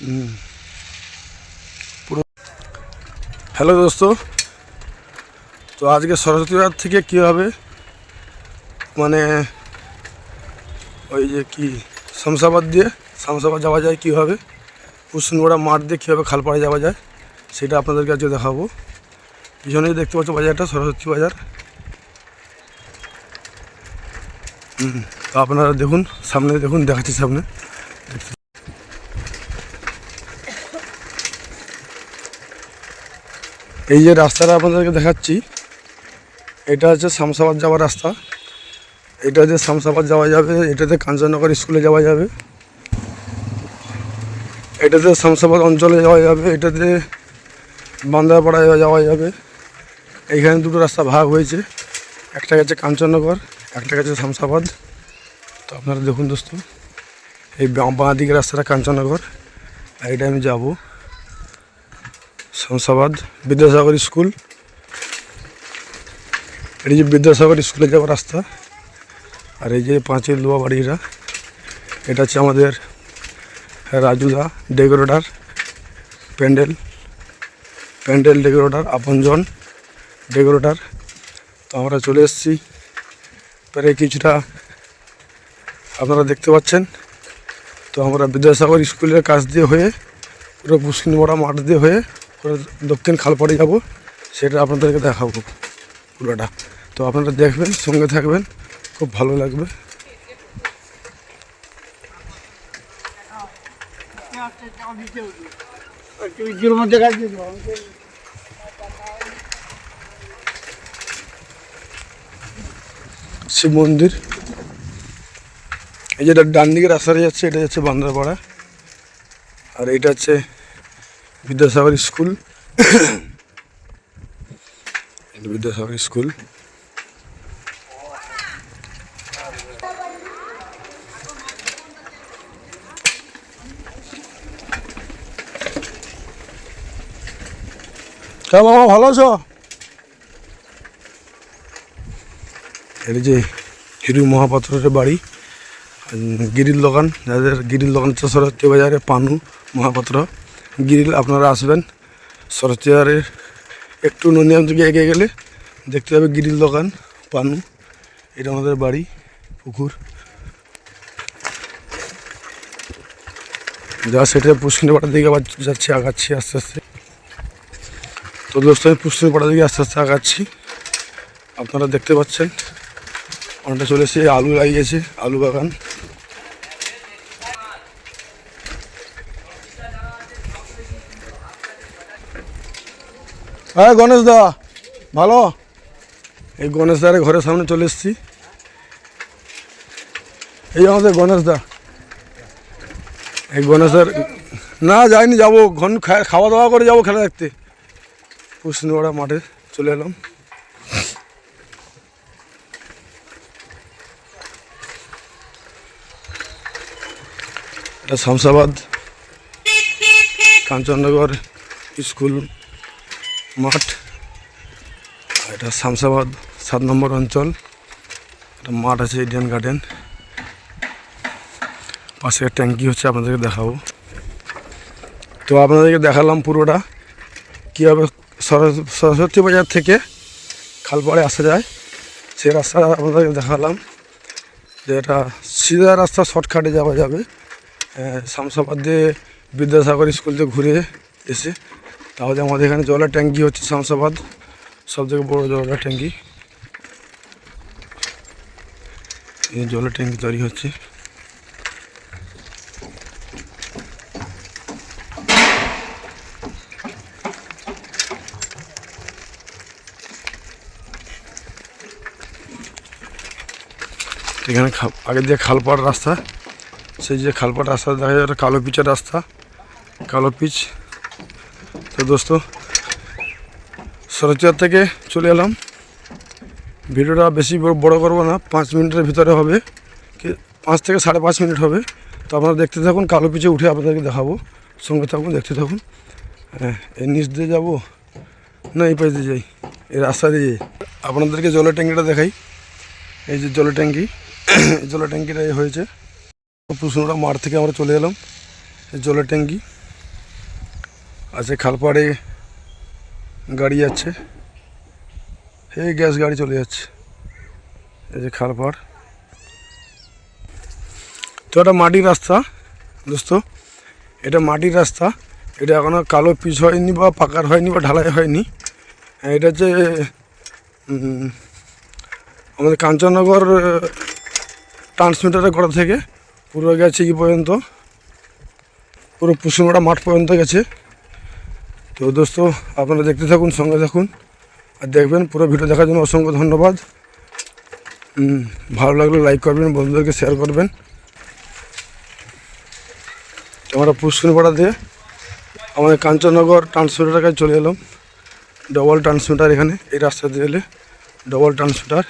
হুম। পুরো হ্যালো দোস্ত তো আজকে সরস্বতী বার থেকে কী হবে মানে ওই যে কি শামসাবাদ দিয়ে শামসাবাদ যাওয়া যায় কীভাবে কুসুনগোড়া মাঠ দিয়ে কীভাবে খালপাড়ে যাওয়া যায় সেটা আপনাদেরকে আজকে দেখাবো পিছনেই দেখতে পাচ্ছ বাজারটা সরস্বতী বাজার হুম, তো আপনারা দেখুন সামনে দেখুন দেখাচ্ছি সামনে এই যে রাস্তাটা আপনাদেরকে দেখাচ্ছি, এটা হচ্ছে শামসাবাদ যাওয়ার রাস্তা। এটা দিয়ে শামসাবাদ যাওয়া যাবে, এটাতে কাঞ্চননগর স্কুলে যাওয়া যাবে। এটাতে শামসাবাদ অঞ্চলে যাওয়া যাবে, এটাতে বান্দারপাড়ায় যাওয়া যাবে। এইখানে দুটো রাস্তা ভাগ হয়েছে, একটা গেছে কাঞ্চননগর, একটা গেছে শামসাবাদ। তো আপনারা দেখুন দোস্ত, এই বাঁ দিকের রাস্তাটা কাঞ্চননগর, আর এটা আমি যাব। শামসাবাদ বিদ্যাসাগর স্কুল। এই যে বিদ্যাসাগর স্কুলে যাওয়ার রাস্তা, আর এই যে পাঁচের লোয়া বাড়িরা, এটা হচ্ছে আমাদের রাজুদা decorator, pandal pandal decorator Apanjan decorator. তো আমরা চলে এসেছি। প্রায় কিছুটা আপনারা দেখতে পাচ্ছেন। তো আমরা বিদ্যাসাগর স্কুলের কাছ দিয়ে হয়ে পুরো পুষ্কিনমোড়া মাঠ দিয়ে হয়ে দক্ষিণ খালপাড়ে যাব, সেটা আপনাদেরকে দেখাবো পুরোটা। তো আপনারা দেখবেন, সঙ্গে থাকবেন, খুব ভালো লাগবে। শিব মন্দির। এই যেটা ডান দিকে রাস্তাটা যাচ্ছে, এটা যাচ্ছে বান্দ্রাপাড়া। আর এটা হচ্ছে বিদ্যাসাগর স্কুল। বিদ্যাসাগর স্কুল। কে বাবা ভালো আছো? এটা যে হিরু মহাপাত্রের বাড়ি গিরিল দোকান যাদের গিরিল দোকান হচ্ছে বাজারে পানু মহাপাত্র। গিরিল আপনারা আসবেন। সরস্বতী একটু ননিয়াম থেকে এগিয়ে গেলে দেখতে পাবে গ্রিল দোকান, পানু। এটা আমাদের বাড়ি, পুকুর। যা সেটা পুষ্কিনী পাড়ার দিকে আবার যাচ্ছি, আগাচ্ছি আস্তে আস্তে। তো দোস্ত, আমি পুষ্কিনী পাড়ার দিকে আস্তে আস্তে আগাচ্ছি। আপনারা দেখতে পাচ্ছেন, অনেকটা চলে এসে আলু লাগিয়েছে, আলু বাগান। হ্যাঁ গণেশ দা, ভালো? এই গণেশ দার ঘরের সামনে চলে এসেছি। এই আমাদের গণেশ দা। এই গণেশ দার না, যাইনি, যাব। ঘন খাওয়া দাওয়া করে যাব খেলা দেখতে। কুশনিওয়াড়া মাঠে চলে এলাম। এটা শামসাবাদ কাঞ্চননগর স্কুল। মাঠ। এটা শামসাবাদ, সাত নম্বর অঞ্চল। একটা মাঠ আছে ইন্ডিয়ান গার্ডেন পাশে ট্যাঙ্কি হচ্ছে, আপনাদেরকে দেখাবো। তো আপনাদেরকে দেখালাম পুরোটা। কীভাবে সরস্বতী বাজার থেকে খালপাড়ে আসা যায় সেই রাস্তা আপনাদেরকে দেখালাম। যে এটা সিধা রাস্তা, শর্টকাটে যাওয়া যাবে। শামসাবাদ দিয়ে বিদ্যাসাগর স্কুল থেকে ঘুরে এসে তাহলে আমাদের এখানে জলের ট্যাঙ্কি হচ্ছে শামসাবাদ। সব থেকে বড়ো জলের ট্যাঙ্কি। এই জলের ট্যাঙ্কি তৈরি হচ্ছে। এখানে আগে দিয়ে খালপাড় রাস্তা, সেই যে খালপাট রাস্তা, দেখা যায় কালো পিচের রাস্তা। কালো পিচ। তো দোস্ত সরচার থেকে চলে এলাম। ভিডিওটা বেশি বড় করব না, পাঁচ মিনিটের ভিতরে হবে। কি পাঁচ থেকে সাড়ে পাঁচ মিনিট হবে। তো আপনারা দেখতে থাকুন, কালো পিচে উঠে আপনাদেরকে দেখাবো। সঙ্গে থাকুন, দেখতে থাকুন। হ্যাঁ এই নিচ দিয়ে যাব? না, এই পাশ দিয়ে যাই। এই রাস্তা দিয়ে যাই। আপনাদেরকে জলের ট্যাঙ্কিটা দেখাই। এই যে জলের ট্যাঙ্কি জলের ট্যাঙ্কিটা হয়েছে। পুষুনোটা মাঠ থেকে আমরা চলে এলাম। এই জলের ট্যাঙ্কি। আছে খালপাড়ে গাড়ি যাচ্ছে। এই গ্যাস গাড়ি চলে যাচ্ছে। এই যে খালপাড়। তো এটা মাটির রাস্তা দোস্ত। এটা মাটির রাস্তা। এটা এখনও কালো পিচ হয়নি বা পাকার হয়নি বা ঢালাই হয়নি। হ্যাঁ, এটা যে আমাদের কাঞ্চননগর ট্রান্সমিটারের গোড়া থেকে। পুরো গেছে কি পর্যন্ত। পুরো পুষুমাটা মাঠ পর্যন্ত গেছে। তো দোস্ত, আপনারা দেখতে থাকুন, সঙ্গে থাকুন, আর দেখবেন, পুরো ভিডিও দেখার জন্য অসংখ্য ধন্যবাদ। ভালো লাগলে লাইক করবেন, বন্ধুদেরকে শেয়ার করবেন। আমরা পুষ্করপাড়া দিয়ে আমাদের কাঞ্চননগর ট্রান্সমিটার কাছে চলে এলাম। ডবল ট্রান্সমিটার এখানে, এই রাস্তা দিয়ে এলে ডবল ট্রান্সমিটার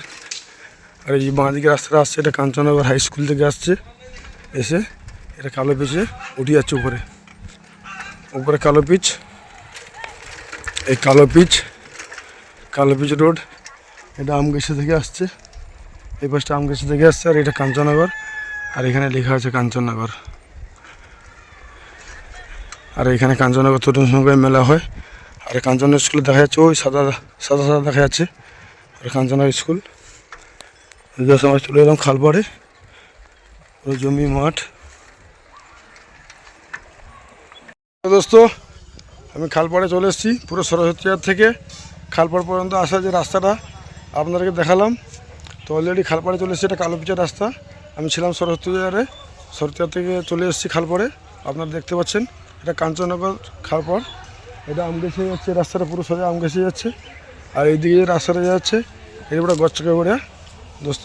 আর এই যে বাঁ দিকে রাস্তাটা আসছে, এটা কাঞ্চননগর হাই স্কুল থেকে আসছে। এসে এটা কালো পিচে উঠে যাচ্ছে উপরে। উপরে কালো পিচ। এই কালো পিচ কালো পিচ রোড, এটা আমগেছি থেকে আসছে। এই পাশটা আমগেছি থেকে আসছে, আর এটা কাঞ্চননগর আর এখানে লেখা আছে কাঞ্চননগর আর এখানে কাঞ্চননগর তরুণ সংখ্যায় মেলা হয়, আর এই কাঞ্চননগর স্কুলে দেখা যাচ্ছে, ওই সাদা সাদা সাদা দেখা যাচ্ছে, আর কাঞ্চনগর স্কুল। সময় চলে এলাম খালপাড়ে জমি, মাঠ। দোস্ত আমি খালপাড়ে চলে এসেছি, পুরো সরস্বতীহাট থেকে। খালপাড় পর্যন্ত আসা যে রাস্তাটা, আপনাদেরকে দেখালাম। তো অলরেডি খালপাড়ে চলে এসেছি, এটা কালো রাস্তা। আমি ছিলাম সরস্বতীহারে সরস্বতীহাট থেকে চলে এসেছি খালপাড়ে। আপনারা দেখতে পাচ্ছেন, এটা কাঞ্চননগর খালপাড়। এটা আমগেছে যাচ্ছে, রাস্তাটা পুরো সোজা আমগেছে যাচ্ছে। আর এইদিকে যে রাস্তাটা যাচ্ছে এটা পুরো গচ্চকে বেড়া দোস্ত